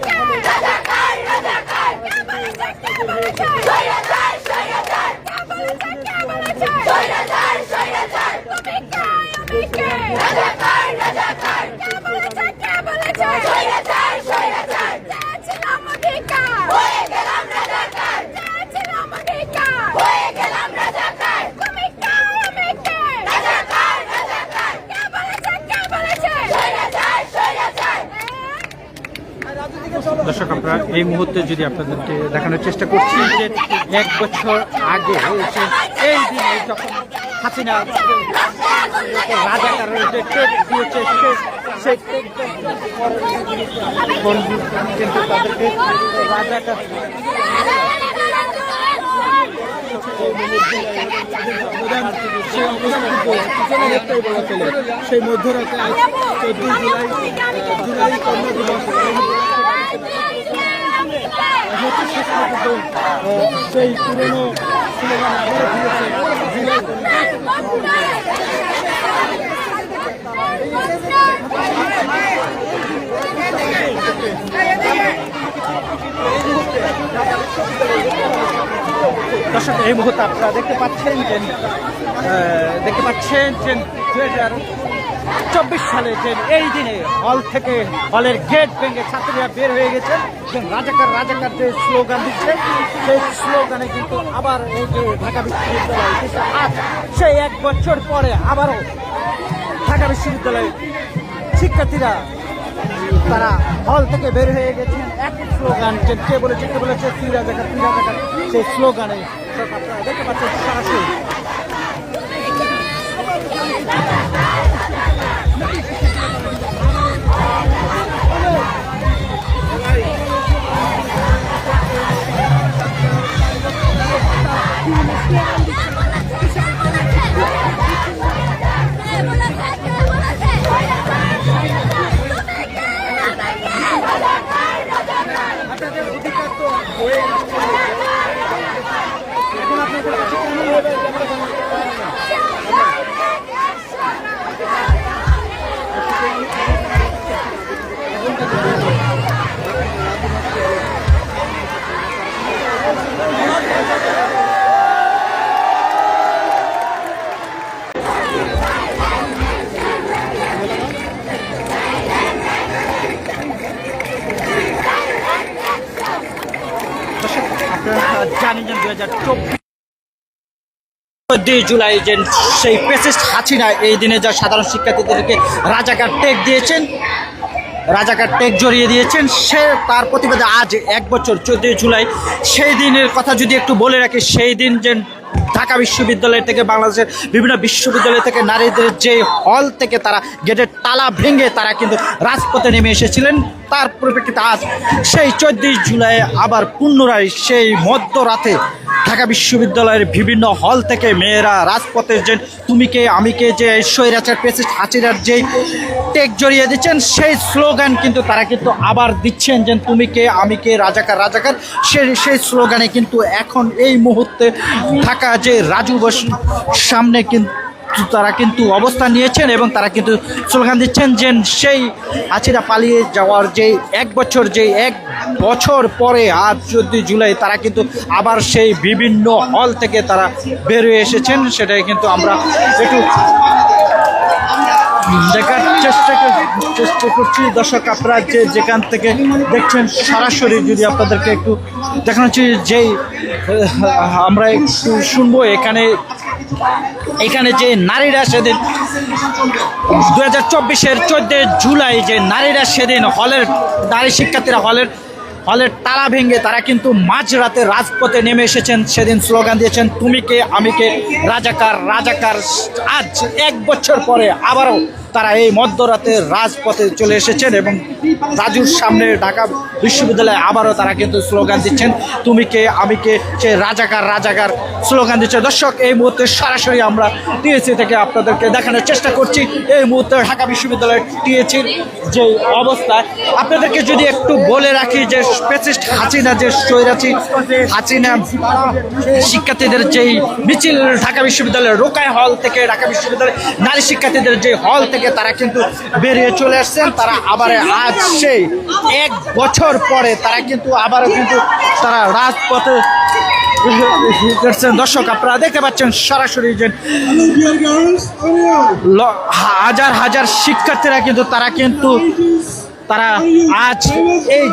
やっ！দর্শক আমরা এই মুহূর্তে যদি আপনাদেরকে দেখানোর চেষ্টা করছি যে এক বছর আগে এই দিনে যখন হাসিনা সেই কিন্তু তাদেরকে রাজাকার সেই মধ্যরাতে চোদ্দই জুলাই জুলাই পর্যন্ত আহ, সেই পুরনো দর্শক এই মুহূর্তে আপনারা দেখতে পাচ্ছেন যে দেখতে পাচ্ছেন যে চব্বিশ সালে যে এই দিনে হল থেকে হলের গেট ভেঙে ছাত্রীরা বের হয়ে গেছে। রাজাকার রাজাকার যে স্লোগান দিচ্ছে, সেই স্লোগানে কিন্তু আবার এই যে ঢাকা বিশ্ববিদ্যালয় আজ সেই এক বছর পরে আবারও ঢাকা বিশ্ববিদ্যালয়ে শিক্ষার্থীরা তারা হল থেকে বের হয়ে গেছেন এক স্লোগান যে কে বলেছে কে বলেছে? তুই রাজাকার তুই রাজাকার? সেই স্লোগানে দেখতে পাচ্ছেন সরাসরি। Vamos, vamos. চোদ্দই জুলাই যে সেই পেসিস্ট হাসিনা এই দিনে যা সাধারণ শিক্ষার্থীদেরকে রাজাকার টেক দিয়েছেন, রাজাকার টেক জড়িয়ে দিয়েছেন, সে তার প্রতিবাদে আজ এক বছর, চোদ্দই জুলাই, সেই দিনের কথা যদি একটু বলে রাখি, সেই দিন যে ঢাকা বিশ্ববিদ্যালয় থেকে বাংলাদেশের বিভিন্ন বিশ্ববিদ্যালয় থেকে নারীদের যে হল থেকে তারা গেটের তালা ভেঙে তারা কিন্তু রাজপথে নেমে এসেছিলেন, তার পরিপ্রেক্ষিতে আজ সেই চোদ্দই জুলাই আবার পুনরায় সেই মধ্যরাতে ঢাকা বিশ্ববিদ্যালয়ের বিভিন্ন হল থেকে মেয়েরা রাজপথে যে তুমি কে, আমি কে, যে স্বৈরাচার পেসিস হাসিরার যে টেক জড়িয়ে দিচ্ছেন, সেই স্লোগান কিন্তু তারা কিন্তু আবার দিচ্ছেন যে তুমি কে, আমি কে, রাজাকার রাজাকার। সেই সেই স্লোগানে কিন্তু এখন এই মুহূর্তে থাকা যে রাজু বস সামনে কিন্তু তারা কিন্তু অবস্থান নিয়েছেন এবং তারা কিন্তু স্লোগান দিচ্ছেন যে সেই হাসিনা পালিয়ে যাওয়ার যে এক বছর যে এক বছর পরে আজ চোদ্দই জুলাই তারা কিন্তু আবার সেই বিভিন্ন হল থেকে তারা বেরিয়ে এসেছেন। সেটাই কিন্তু আমরা একটু দেখার চেষ্টা চেষ্টা করছি। দর্শক, আপনারা যে যেখান থেকে দেখছেন, সরাসরি যদি আপনাদেরকে একটু দেখানো হচ্ছে যেই আমরা একটু শুনব, এখানে এখানে যে নারীরা সেদিন দু হাজার চব্বিশের চোদ্দই জুলাই যে নারীরা সেদিন হলের নারী শিক্ষার্থীরা হলের হলের তারা ভেঙে তারা কিন্তু মাঝরাতে রাজপথে নেমে এসেছেন, সেদিন স্লোগান দিয়েছেন, তুমি কে, আমি কে, রাজাকার রাজাকার, আজ এক বছর পরে আবারও তারা এই মধ্যরাতে রাজপথে চলে এসেছেন এবং রাজুর সামনে ঢাকা বিশ্ববিদ্যালয়ে আবারও তারা কিন্তু স্লোগান দিচ্ছেন, তুমি কে, আমি কে? সে রাজাকার রাজাকার স্লোগান দিচ্ছে। দর্শক, এই মুহূর্তে সরাসরি আমরা টিএসসি থেকে আপনাদেরকে দেখানোর চেষ্টা করছি। এই মুহূর্তে ঢাকা বিশ্ববিদ্যালয়ের টিএসির যে অবস্থা, আপনাদেরকে যদি একটু বলে রাখি যে স্পেসিস্ট হাসিনা, যে স্বৈরাচি হাসিনা শিক্ষার্থীদের যেই মিছিল ঢাকা বিশ্ববিদ্যালয়ের রোকায় হল থেকে, ঢাকা বিশ্ববিদ্যালয়ের নারী শিক্ষার্থীদের যে হল থেকে তারা কিন্তু বেরিয়ে চলে আসছেন, তারা আবার আজ সেই এক বছর পরে তারা কিন্তু আবারও কিন্তু তারা রাজপথে দর্শক, আপনারা দেখতে পাচ্ছেন সরাসরি যে হাজার হাজার শিক্ষার্থীরা কিন্তু তারা কিন্তু তারা আজ এই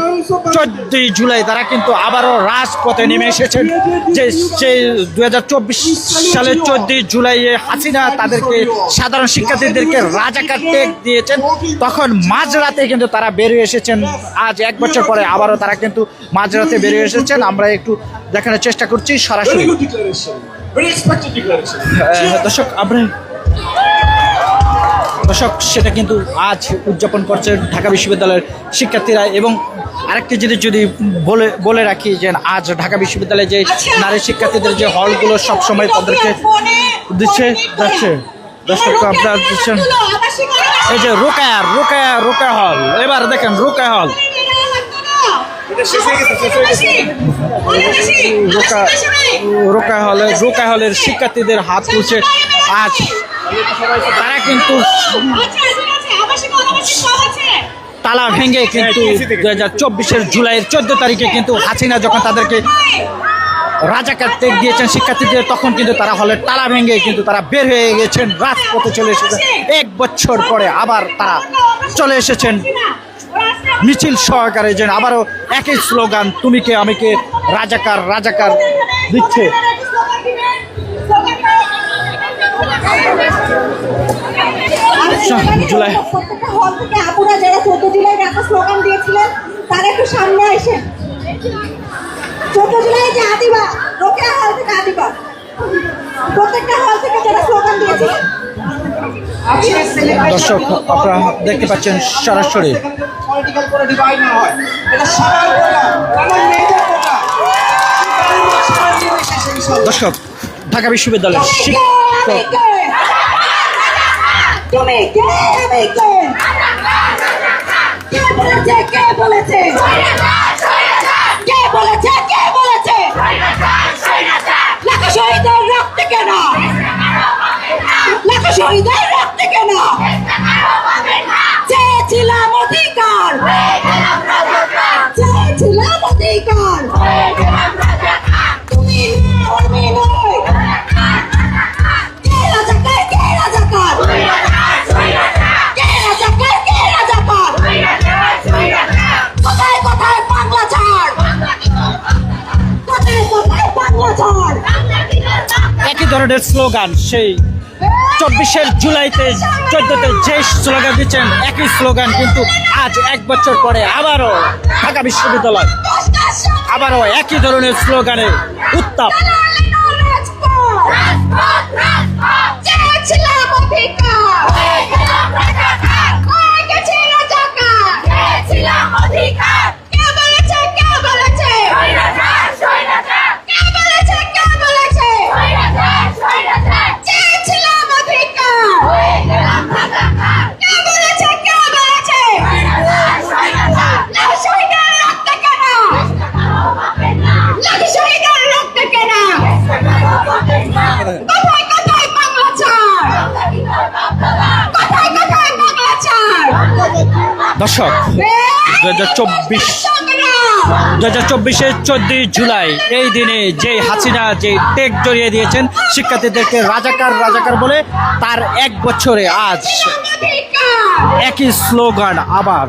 চোদ্দই জুলাই তারা কিন্তু আবারও রাজপথে নেমে এসেছেন। যে সেই দু হাজার চব্বিশ সালের চোদ্দই জুলাই হাসিনা তাদেরকে সাধারণ শিক্ষার্থীদেরকে রাজাকার টেক দিয়েছেন। তখন মাঝরাতে কিন্তু তারা বেরিয়ে এসেছেন। আজ এক বছর পরে আবারও তারা কিন্তু মাঝরাতে বেরিয়ে এসেছেন। আমরা একটু দেখানোর চেষ্টা করছি সরাসরি. আহ, দর্শক আমরা দর্শক সেটা কিন্তু আজ উদযাপন করছে ঢাকা বিশ্ববিদ্যালয়ের শিক্ষার্থীরা। এবং আরেকটি জিনিস যদি বলে বলে রাখি যে আজ ঢাকা বিশ্ববিদ্যালয়ে যে নারী শিক্ষার্থীদের যে হলগুলো সবসময় তাদেরকে দিচ্ছে যাচ্ছে। দর্শক আপনারা দিচ্ছেন এই যে রোকায়া রোকায়া রোকা হল। এবার দেখেন রোকা হল। রোকা রোকা হলে রোকা হলের শিক্ষার্থীদের হাত তুলছে আজ। তারা কিন্তু তালা ভেঙে কিন্তু দু হাজার চব্বিশের জুলাইয়ের চোদ্দ তারিখে কিন্তু হাসিনা যখন তাদেরকে রাজাকার টেক দিয়েছেন শিক্ষার্থীদের, তখন কিন্তু তারা হলের তালা ভেঙে কিন্তু তারা বের হয়ে গেছেন, রাজপথে চলে এসেছেন। এক বছর পরে আবার তারা চলে এসেছেন। মিছিল সহকারে যেন আবারও একই স্লোগান, তুমি কে, আমি কে? রাজাকার রাজাকার দিচ্ছে। জুলাই। প্রত্যেকটা হল থেকে আপুরা যারা চোদ্দ জুলাই একটা স্লোগান দিয়েছিলেন তারা একটু সামনে এসে চোদ্দ জুলাই যে আদিবা রোকেয়া হল থেকে আদিবা প্রত্যেকটা হল থেকে যারা স্লোগান দিয়েছিলেন দর্শক আপনারা দেখতে পাচ্ছেন সরাসরি হয়। দর্শক ঢাকা বিশ্ববিদ্যালয়ের শিক্ষক? তুমি কে আমি কে কে বলেছে? কে বলেছে? ধরনের স্লোগান, সেই চব্বিশের জুলাইতে চোদ্দতে যে স্লোগান দিচ্ছেন, একই স্লোগান কিন্তু আজ এক বছর পরে আবারও ঢাকা বিশ্ববিদ্যালয়, আবারও একই ধরনের স্লোগানে উত্তাপ দু হাজার চব্বিশ দু হাজার চব্বিশের চোদ্দই জুলাই, এই দিনে যে হাসিনা যে টেক জড়িয়ে দিয়েছেন, শিক্ষার্থীদেরকে রাজাকার রাজাকার বলে তার এক বছরে আজ একই স্লোগান আবার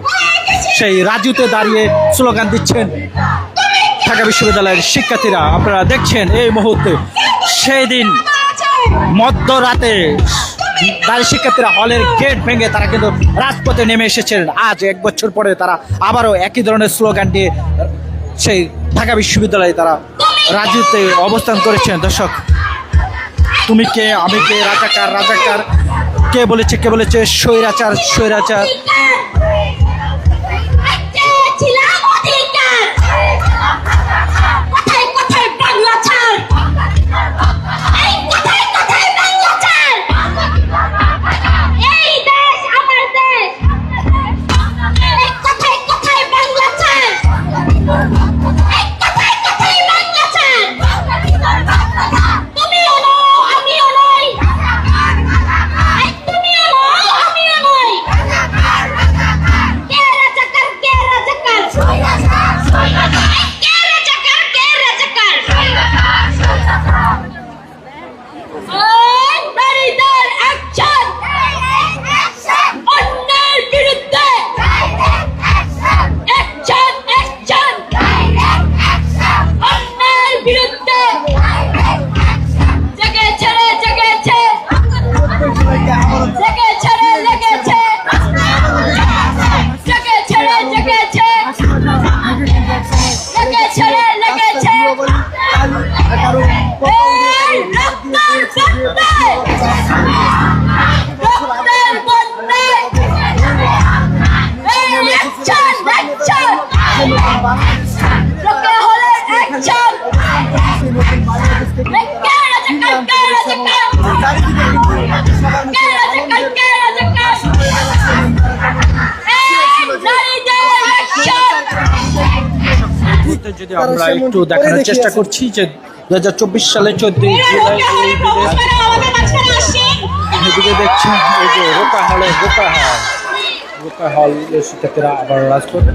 সেই রাজুতে দাঁড়িয়ে স্লোগান দিচ্ছেন ঢাকা বিশ্ববিদ্যালয়ের শিক্ষার্থীরা। আপনারা দেখছেন এই মুহূর্তে, সেই দিন মধ্যরাতে নারী শিক্ষার্থীরা হলের গেট ভেঙে তারা কিন্তু রাজপথে নেমে এসেছিলেন। আজ এক বছর পরে তারা আবারও একই ধরনের স্লোগান দিয়ে সেই ঢাকা বিশ্ববিদ্যালয়ে তারা রাজুতে অবস্থান করেছেন। দর্শক, তুমি কে? আমি কে? রাজাকার রাজাকার। কে বলেছে কে বলেছে? স্বৈরাচার স্বৈরাচার। যদি আমরা একটু দেখানোর চেষ্টা করছি যে দু হাজার চব্বিশ সালে চোদ্দই জুলাই এদিকে দেখছেন এই যে রোকা হলে রোকা হল রোকা হল শিক্ষার্থীরা আবার রাজপথে